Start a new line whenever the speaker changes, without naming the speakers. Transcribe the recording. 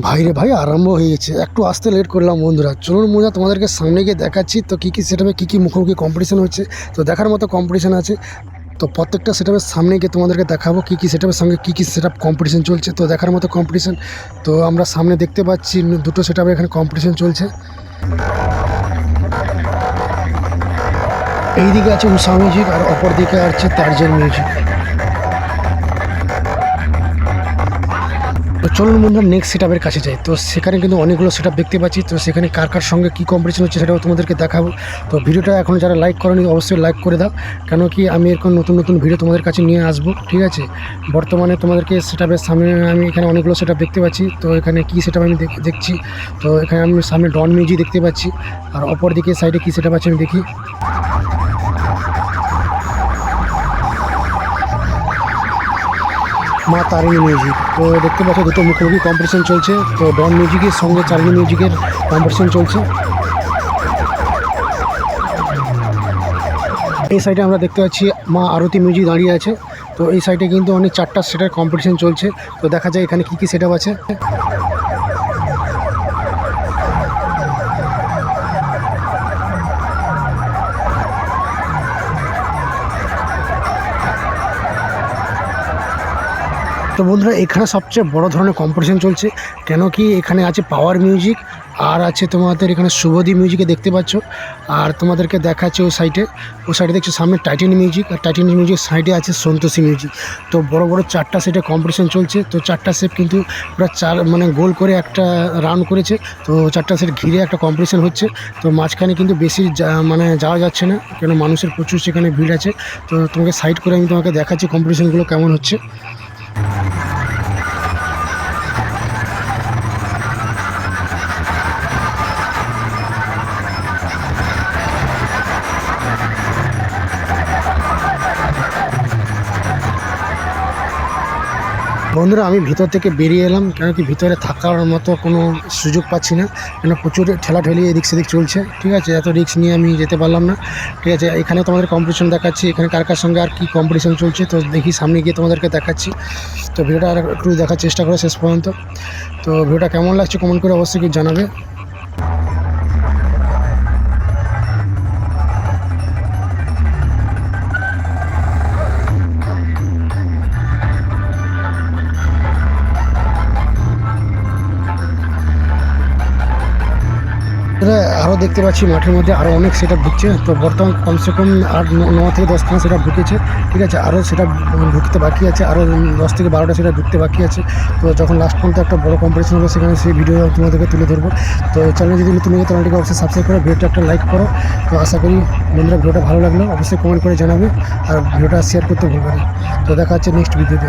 ভাইরে ভাই, আরম্ভ হয়ে গেছে একটু আসতে লেট করলাম বন্ধুরা। চলুন মজা তোমাদেরকে সামনে গিয়ে দেখাচ্ছি তো কী কী সেটাপে কী কী মুখোমুখি কম্পিটিশান হচ্ছে। তো দেখার মতো কম্পিটিশান আছে। তো প্রত্যেকটা সেটাপের সামনে গিয়ে তোমাদেরকে দেখাবো কী কী সেটাপের সঙ্গে কী কী সেটআপ কম্পিটিশান চলছে। তো দেখার মতো কম্পিটিশন তো আমরা সামনে দেখতে পাচ্ছি দুটো সেটাপের এখানে কম্পিটিশন চলছে। এই দিকে আছে উষা মিউজিক আর অপর দিকে আছে তার্জেল মিউজিক তো চলুন বন্ধুরা নেক্সট সেটআপের কাছে যাই। তো সেখানে কিন্তু অনেকগুলো সেটআপ দেখতে পাচ্ছি। তো সেখানে কার কার সঙ্গে কী কম্পিটিশন হচ্ছে সেটাও তোমাদেরকে দেখাবো। তো ভিডিওটা এখন যারা লাইক করেনি, অবশ্যই লাইক করে দাও। কেন কি আমি এরকম নতুন নতুন ভিডিও তোমাদের কাছে নিয়ে আসব, ঠিক আছে? বর্তমানে তোমাদেরকে সেটআপের সামনে আমি এখানে অনেকগুলো সেটআপ দেখতে পাচ্ছি। তো এখানে কী সেটআপ আমি দেখ- দেখছি? তো এখানে আমি সামনে ডন মিউজিক দেখতে পাচ্ছি। আর অপর দিকে সাইডে কী সেটআপ আছে আমি দেখি। মা তারিণী মিউজিক তো দেখতে পাচ্ছ, দুটো মুখোমুখি কম্পিটিশন চলছে। তো ডন মিউজিকের সঙ্গে তারিণী মিউজিকের কম্পিটিশন চলছে। এই সাইডে আমরা দেখতে পাচ্ছি, মা আরতি মিউজিক দাঁড়িয়ে আছে। তো এই সাইডে কিন্তু অনেক চারটা সেটার কম্পিটিশন চলছে। তো দেখা যায় এখানে কী কী সেট আছে। তো বন্ধুরা এখানে সবচেয়ে বড় ধরনের কম্পিটিশন চলছে। কেন কি এখানে আছে পাওয়ার মিউজিক আর আছে তোমাদের এখানে শুভদী মিউজিকে দেখতে পাচ্ছ। আর তোমাদেরকে দেখাচ্ছে ওই সাইডে ওই সাইডে দেখছ সামনে টাইটানি মিউজিক আর টাইটানি মিউজিক সাইডে আছে সন্তোষী মিউজিক তো বড় বড় চারটা সেটে কম্পিটিশন চলছে। তো চারটা সেট কিন্তু পুরো চার মানে গোল করে একটা রাউন্ড করেছে। তো চারটা সেট ঘিরে একটা কম্পিটিশন হচ্ছে। তো মাঝখানে কিন্তু বেশি মানে যাওয়া যাচ্ছে না, কেন মানুষের প্রচুর সেখানে ভিড় আছে। তো তোমাকে সাইড করে আমি তোমাকে দেখাচ্ছি কম্পিটিশনগুলো কেমন হচ্ছে। বন্ধুরা, আমি ভিতর থেকে বেরিয়ে এলাম, কেন কি ভিতরে থাকার মতো কোনো সুযোগ পাচ্ছি না। কেন প্রচুর ঠেলাঠেলি এদিক সেদিক চলছে, ঠিক আছে? এত রিক্স নিয়ে আমি যেতে পারলাম না, ঠিক আছে? এখানে তোমাদের কম্পিটিশন দেখাচ্ছি, এখানে কার কার সঙ্গে আর কি কম্পিটিশন চলছে, তো দেখি সামনে গিয়ে তোমাদেরকে দেখাচ্ছি। তো ভিডিওটা আর একটু দেখার চেষ্টা করো শেষ পর্যন্ত। তো ভিডিওটা কেমন লাগছে কমেন্ট করে অবশ্যই জানাবে। আরও দেখতে পাচ্ছি, মাঠের মধ্যে আরও অনেক সেট ঢুকছে। তো বর্তমান কমসে কম আট, ন- থেকে দশখানা সেট ঢুকেছে। ঠিক আছে আরও সেটা ঢুকতে বাকি আছে আরও দশ থেকে বারোটা সেটা ঢুকতে বাকি আছে। তো যখন লাস্ট পর্যন্ত একটা বড় কম্পিটিশন হবে, সেখানে সেই ভিডিও তোমাদেরকে তুলে ধরবো। তো চ্যানেল যদি হয়ে চ্যানেলটিকে অবশ্যই সাবস্ক্রাইব করে ভিডিওটা একটা লাইক করো। তো আশা করি বন্ধুরা ভিডিওটা ভালো লাগল, অবশ্যই কমেন্ট করে জানাবে। আর ভিডিওটা শেয়ার করতে ভুলবে না। তো দেখা হচ্ছে নেক্সট ভিডিওতে